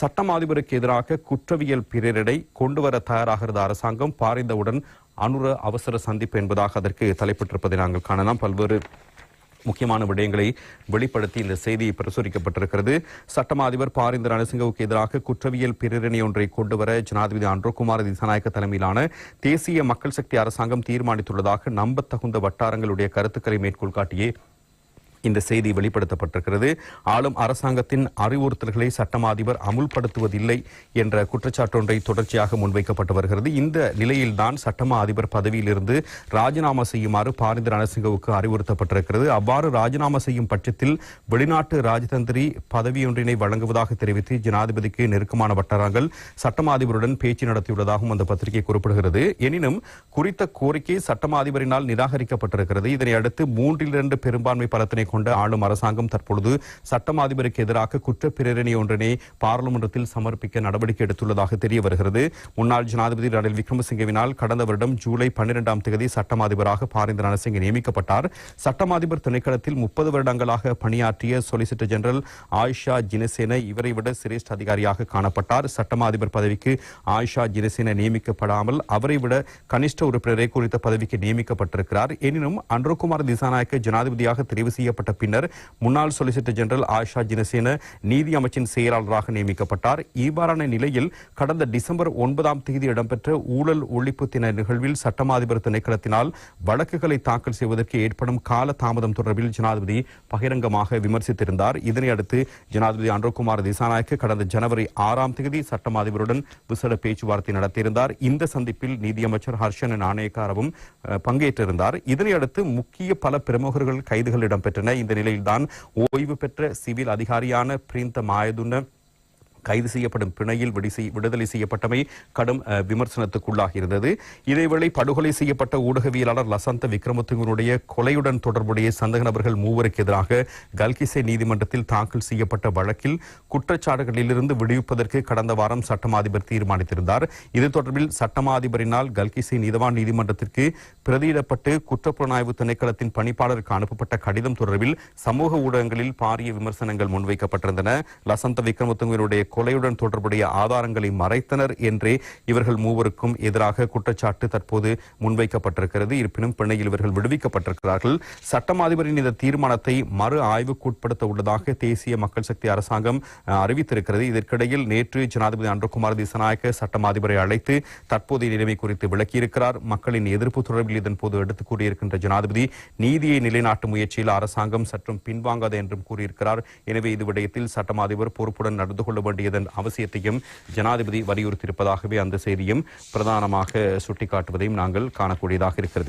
சட்டமாதிபருக்கு எதிராக குற்றவியல் பிரிரடை கொண்டுவர தயாராகிறது. அரசாங்கம் பாரிந்தவுடன் அனுர அவசர சந்திப்பு என்பதாக அதற்கு தலைப்பட்டிருப்பதை நாங்கள் காணலாம். பல்வேறு முக்கியமான விடயங்களை வெளிப்படுத்தி இந்த செய்தி பிரசுரிக்கப்பட்டிருக்கிறது. சட்டமா அதிபர் பாரிந்தர் ரணசிங்கவுக்கு எதிராக குற்றவியல் பிரிவினை ஒன்றை கொண்டுவர ஜனாதிபதி அன்றோகுமார் திசாநாயக்க தலைமையிலான தேசிய மக்கள் சக்தி அரசாங்கம் தீர்மானித்துள்ளதாக நம்பத்தகுந்த வட்டாரங்களுடைய கருத்துக்களை மேற்கோள் காட்டியே இந்த செய்தி வெளிப்படுத்தப்பட்டிருக்கிறது. ஆளும் அரசாங்கத்தின் அறிவுறுத்தல்களை சட்டமாதிபர் அமுல்படுத்துவதில்லை என்ற குற்றச்சாட்டொன்றை தொடர்ச்சியாக முன்வைக்கப்பட்டு வருகிறது. இந்த நிலையில்தான் சட்டமா அதிபர் பதவியிலிருந்து ராஜினாமா செய்யுமாறு பாரிந்த ரணசிங்கவுக்கு அறிவுறுத்தப்பட்டிருக்கிறது. அவ்வாறு ராஜினாமா செய்யும் பட்சத்தில் வெளிநாட்டு ராஜதந்திரி பதவியொன்றினை வழங்குவதாக தெரிவித்து ஜனாதிபதிக்கு நெருக்கமான வட்டாரங்கள் சட்டமா அதிபருடன் பேச்சு நடத்தியுள்ளதாகவும் அந்த பத்திரிகை குறிப்பிடுகிறது. எனினும் குறித்த கோரிக்கை சட்டமாதிபரினால் நிராகரிக்கப்பட்டிருக்கிறது. இதனை அடுத்து மூன்றில் இரண்டு பெரும்பான்மை பலத்தினை கொண்ட ஆளும் அரசாங்கம் தற்பொழுது சட்டம் அதிபருக்கு எதிராக குற்ற ஒன்றினை பாராளுமன்றத்தில் சமர்ப்பிக்க நடவடிக்கை எடுத்துள்ளதாக தெரிய வருகிறது. முன்னாள் ஜனாதிபதி ரணில் விக்ரமசிங்கவினால் கடந்த வருடம் ஜூலை பன்னிரெண்டாம் தேதி சட்டமாதிபராக பாரிந்த ரணசிங்க நியமிக்கப்பட்டார். சட்டமாதிபர் திணைக்களத்தில் முப்பது வருடங்களாக பணியாற்றிய சொலிசிட்டர் ஜெனரல் ஆயிஷா ஜினசேன இவரை விட சிரேஷ்ட அதிகாரியாக காணப்பட்டார். சட்டமாதிபர் பதவிக்கு ஆயிஷா ஜினசேன நியமிக்கப்படாமல் அவரை விட கனிஷ்ட உறுப்பினரை குறித்த பதவிக்கு நியமிக்கப்பட்டிருக்கிறார். எனினும் அன்ருகுமார் திசாநாயக்க ஜனாதிபதியாக தெரிவு செய்ய செய்யப்பட்ட பின்னர் முன்னாள் சொலிசிட்டர் ஜெனரல் ஆஷா ஜினசேன நீதி அமைச்சின் செயலாளராக நியமிக்கப்பட்டார். இவ்வாறான நிலையில் கடந்த டிசம்பர் ஒன்பதாம் தேதி இடம்பெற்ற ஊழல் ஒழிப்பு தின நிகழ்வில் சட்டமாதிபர் திணைக்களத்தினால் வழக்குகளை தாக்கல் செய்வதற்கு ஏற்படும் கால தாமதம் தொடர்பில் ஜனாதிபதி பகிரங்கமாக விமர்சித்திருந்தார். இதனையடுத்து ஜனாதிபதி அன்றகுமார் திசாநாயக்கு கடந்த ஜனவரி ஆறாம் தேதி சட்டமாதிபருடன் விசேட பேச்சுவார்த்தை நடத்தியிருந்தார். இந்த சந்திப்பில் நீதியமைச்சர் ஹர்ஷன் நாணயக்காரவும் பங்கேற்றிருந்தார். இதனையடுத்து முக்கிய பல பிரமுகர்கள் கைதுகள் இடம்பெற்றன. இந்த நிலையில்தான் ஓய்வு பெற்ற சிவில் அதிகாரியான பிரிந்த மாயதுன கைது செய்யப்படும் பிணையில் விடுதலை செய்யப்பட்டமை கடும் விமர்சனத்துக்குள்ளாக விமர்சனத்துக்குள்ளாகியிருந்தது. இதேவேளை படுகொலை செய்யப்பட்ட ஊடகவியலாளர் லசந்த விக்ரமத்துங்கனுடைய கொலையுடன் தொடர்புடைய சந்தக நபர்கள் மூவருக்கு எதிராக கல்கிசை நீதிமன்றத்தில் தாக்கல் செய்யப்பட்ட வழக்கில் குற்றச்சாட்டுகளிலிருந்து விடுவிப்பதற்கு கடந்த வாரம் சட்டமாதிபர் தீர்மானித்திருந்தார். இது தொடர்பில் சட்டமாதிபரினால் கல்கிசை நீதவான் நீதிமன்றத்திற்கு பிரதியிடப்பட்டு குற்றப்புலனாய்வு திணைக்களத்தின் பணிப்பாளருக்கு அனுப்பப்பட்ட கடிதம் தொடர்பில் சமூக ஊடகங்களில் பாரிய விமர்சனங்கள் முன்வைக்கப்பட்டிருந்தன. லசந்த விக்ரமத்துங்கனுடைய கொலையுடன் தொடர்புடைய ஆதாரங்களை மறைத்தனர் என்றே இவர்கள் மூவருக்கும் எதிராக குற்றச்சாட்டு தற்போது முன்வைக்கப்பட்டிருக்கிறது. இருப்பினும் பிணையில் இவர்கள் விடுவிக்கப்பட்டிருக்கிறார்கள். சட்டம் அதிபரின் இந்த தீர்மானத்தை மறு ஆய்வுக்குட்படுத்த உள்ளதாக தேசிய மக்கள் சக்தி அரசாங்கம் அறிவித்திருக்கிறது. இதற்கிடையில் நேற்று ஜனாதிபதி அன்றகுமார் திசநாயக்க சட்டம் அதிபரை அழைத்து தற்போதைய நிலைமை குறித்து விளக்கியிருக்கிறார். மக்களின் எதிர்ப்பு தொடர்பில் இதன்போது எடுத்து எடுத்துக் கூறியிருக்கின்ற ஜனாதிபதி நீதியை நிலைநாட்டும் முயற்சியில் அரசாங்கம் சற்றும் பின்வாங்காது என்றும் கூறியிருக்கிறார். எனவே இது விடயத்தில் சட்டம் அதிபர் பொறுப்புடன் நடந்து கொள்ள வேண்டியதன் அவசியத்தையும் ஜனாதிபதி வலியுறுத்தியிருப்பதாகவே அந்த செய்தியும் பிரதானமாக சுட்டிக்காட்டுவதையும் நாங்கள் காணக்கூடியதாக இருக்கிறது.